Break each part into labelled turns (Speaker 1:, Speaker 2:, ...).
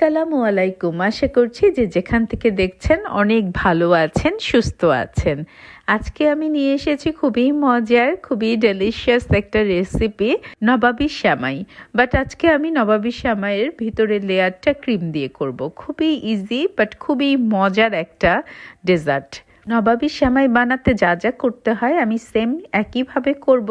Speaker 1: আসসালামু আলাইকুম। আশা করছি যে যেখান থেকে দেখছেন অনেক ভালো আছেন, সুস্থ আছেন। আজকে আমি নিয়ে এসেছি খুবই মজার, খুবই ডেলিশিয়াস একটা রেসিপি নবাবি শ্যামাই। বাট আজকে আমি নবাবি শ্যামাইয়ের ভিতরে লেয়ারটা ক্রিম দিয়ে করব। খুবই ইজি বাট খুবই মজার একটা ডেজার্ট নবাবী শ্যামাই বানাতে যা যা করতে হয় আমি সেম একইভাবে করব।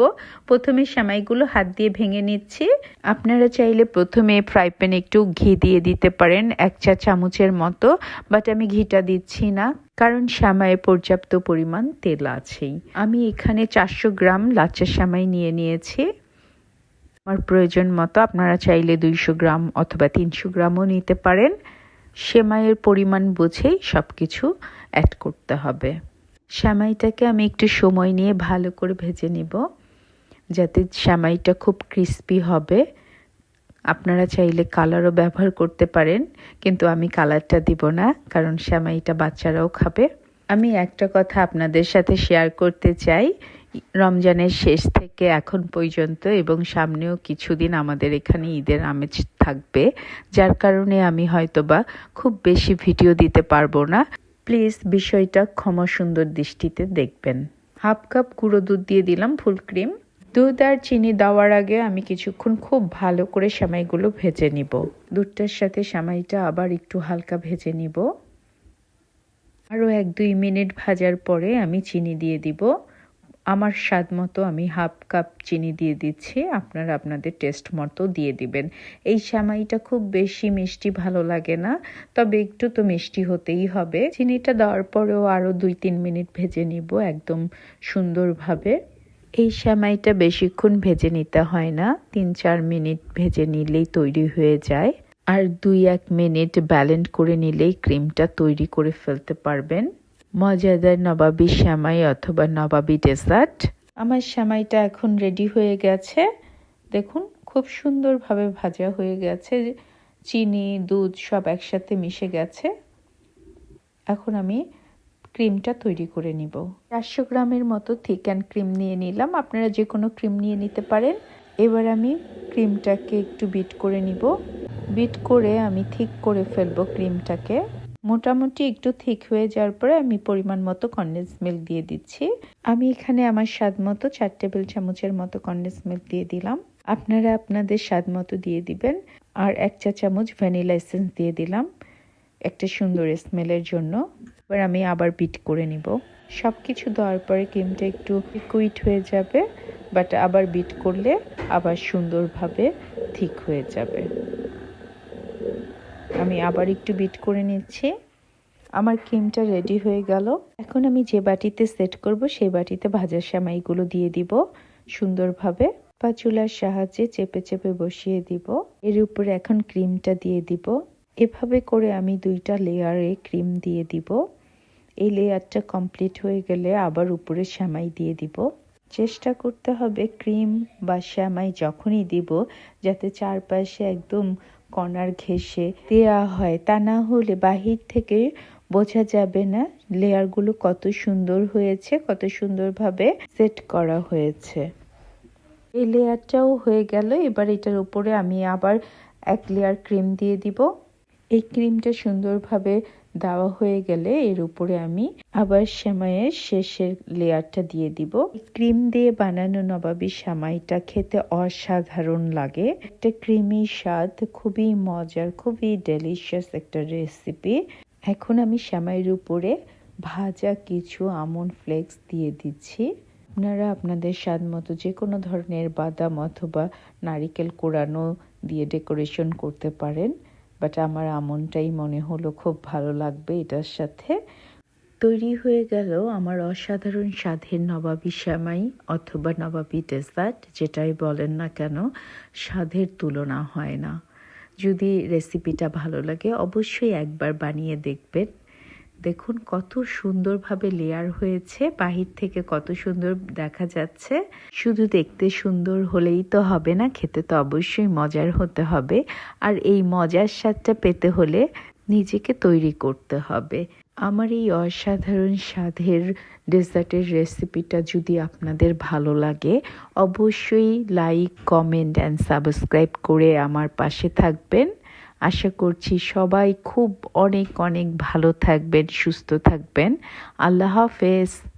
Speaker 1: প্রথমে শ্যামাইগুলো হাত দিয়ে ভেঙে নিচ্ছি। আপনারা চাইলে প্রথমে ফ্রাই প্যানে একটু ঘি দিয়ে দিতে পারেন, এক চা চামচের মতো বাট আমি ঘিটা দিচ্ছি না, কারণ শ্যামাইয়ে পর্যাপ্ত পরিমাণ তেল আছেই। আমি এখানে চারশো গ্রাম লাচ্চা শ্যামাই নিয়ে নিয়েছি। আমার প্রয়োজন মতো আপনারা চাইলে দুইশো গ্রাম অথবা তিনশো গ্রামও নিতে পারেন। সেমাইয়ের পরিমাণ বুঝেই সব কিছু অ্যাড করতে হবে। শ্যামাইটাকে আমি একটু সময় নিয়ে ভালো করে ভেজে নিব, যাতে শ্যামাইটা খুব ক্রিস্পি হবে। আপনারা চাইলে কালারও ব্যবহার করতে পারেন, কিন্তু আমি কালারটা দিব না, কারণ শ্যামাইটা বাচ্চারাও খাবে। আমি একটা কথা আপনাদের সাথে শেয়ার করতে চাই রমজানের শেষ থেকে এখন পর্যন্ত এবং সামনেও কিছুদিন আমাদের এখানে ঈদের আমেজ থাকবে, যার কারণে আমি হয়তোবা খুব বেশি ভিডিও দিতে পারব না। প্লিজ বিষয়টা ক্ষমা সুন্দর দৃষ্টিতে দেখবেন। হাফ কাপ গুঁড়ো দুধ দিয়ে দিলাম ফুল ক্রিম। দুধ আর চিনি দেওয়ার আগে আমি কিছুক্ষণ খুব ভালো করে সামাইগুলো ভেজে নিব। দুধটার সাথে সামাইটা আবার একটু হালকা ভেজে নিব। আরও এক দুই মিনিট ভাজার পরে আমি চিনি দিয়ে দিব। আমার স্বাদ মতো আমি হাফ কাপ চিনি দিয়ে দিচ্ছি। আপনারা আপনাদের টেস্ট মতো দিয়ে দিবেন। এই সামাইটা খুব বেশি মিষ্টি ভালো লাগে না, তবে একটু তো মিষ্টি হতেই হবে। চিনিটা দেওয়ার পরেও আরও দুই তিন মিনিট ভেজে নিব একদম সুন্দরভাবে। এই সামাইটা বেশিক্ষণ ভেজে নিতে হয় না, তিন চার মিনিট ভেজে নিলেই তৈরি হয়ে যায়। আর দুই এক মিনিট ব্যালেন্ড করে নিলেই ক্রিমটা তৈরি করে ফেলতে পারবেন। মজাদার নবাবি শ্যামাই অথবা নবাবি ডেজার্ট। আমার শ্যামাইটা এখন রেডি হয়ে গেছে। দেখুন, খুব সুন্দরভাবে ভাজা হয়ে গেছে। চিনি, দুধ সব একসাথে মিশে গেছে। এখন আমি ক্রিমটা তৈরি করে নিব। চারশো গ্রামের মতো থিক অ্যান্ড ক্রিম নিয়ে নিলাম। আপনারা যে কোনো ক্রিম নিয়ে নিতে পারেন। এবার আমি ক্রিমটাকে একটু বিট করে নিব। বিট করে আমি ঠিক করে ফেলব ক্রিমটাকে মোটামুটি একটু থিক হয়ে যাওয়ার পরে আমি পরিমাণ মতো কন্ডেন্স মিল্ক দিয়ে দিচ্ছি। আমি এখানে আমার স্বাদ মতো চার টেবিল চামচের মতো কন্ডেন্স মিল্ক দিয়ে দিলাম। আপনারা আপনাদের স্বাদ মতো দিয়ে দিবেন। আর এক চা চামচ ভ্যানিলা এসেন্স দিয়ে দিলাম একটা সুন্দর স্মেলের জন্য। এবার আমি আবার বিট করে নিব। সব কিছু দেওয়ার পরে ক্রিমটা একটু লিকুইড হয়ে যাবে বাট আবার বিট করলে আবার সুন্দরভাবে ঠিক হয়ে যাবে। আমি আবার একটু বিট করে নিচ্ছি। আমার ক্রিমটা রেডি হয়ে গেল। এখন আমি যে বাটিতে সেট করব, সেই বাটিতে ভাজা সামাইগুলো দিয়ে দিব সুন্দরভাবে। বা চুলার সাহায্যে চেপে চেপে বসিয়ে দিব। এর উপরে এখন ক্রিমটা দিয়ে দিব। এভাবে করে আমি দুইটা লেয়ারে ক্রিম দিয়ে দিব। এই লেয়ারটা কমপ্লিট হয়ে গেলে আবার উপরে শ্যামাই দিয়ে দিব। চেষ্টা করতে হবে ক্রিম বা শ্যামাই যখনই দিব, যাতে চারপাশে একদম কর্নার ঘেসে দেয়া হয়। তা না হলে বাহির থেকে বোঝা যাবে না লেয়ারগুলো কত সুন্দর হয়েছে, কত সুন্দরভাবে সেট করা হয়েছে। এই লেয়ারটাও হয়ে গেল। এবার এটার উপরে আমি আবার এক লেয়ার ক্রিম দিয়ে দিব। এই ক্রিমটা সুন্দরভাবে দেওয়া হয়ে গেলে এর উপরে আমি আবার সেমাইয়ের শেষের লেয়ারটা দিয়ে দিব। ক্রিম দিয়ে বানানো নবাবী সেমাইটা খেতে অসাধারণ লাগে। একটা ক্রিমি স্বাদ, খুবই মজার, খুবই ডেলিশিয়াস একটা রেসিপি এখন আমি সেমাইয়ের উপরে ভাজা কিছু আমন ফ্লেক্স দিয়ে দিচ্ছি। আপনারা আপনাদের স্বাদ মতো যে কোনো ধরনের বাদাম অথবা নারিকেল কোরানো দিয়ে ডেকোরেশন করতে পারেন। বাট আমার আমনটাই মনে হলো খুব ভালো লাগবে এটার সাথে। তৈরি হয়ে গেল আমার অসাধারণ স্বাদের নবাবী শ্যামাই অথবা নবাবী ডেজার্ট যেটাই বলেন না কেন, স্বাদের তুলনা হয় না। যদি রেসিপিটা ভালো লাগে অবশ্যই একবার বানিয়ে দেখবেন। দেখুন কত সুন্দরভাবে লেয়ার হয়েছে, বাহির থেকে কত সুন্দর দেখা যাচ্ছে। শুধু দেখতে সুন্দর হলেই তো হবে না, খেতে তো অবশ্যই মজার হতে হবে। আর এই মজার স্বাদটা পেতে হলে নিজেকে তৈরি করতে হবে। আমার এই অসাধারণ স্বাদের ডেজার্টের রেসিপিটা যদি আপনাদের ভালো লাগে, অবশ্যই লাইক, কমেন্ট অ্যান্ড সাবস্ক্রাইব করে আমার পাশে থাকবেন। আশা করছি সবাই খুব অনেক অনেক ভালো থাকবেন সুস্থ থাকবেন। আল্লাহ হাফেজ।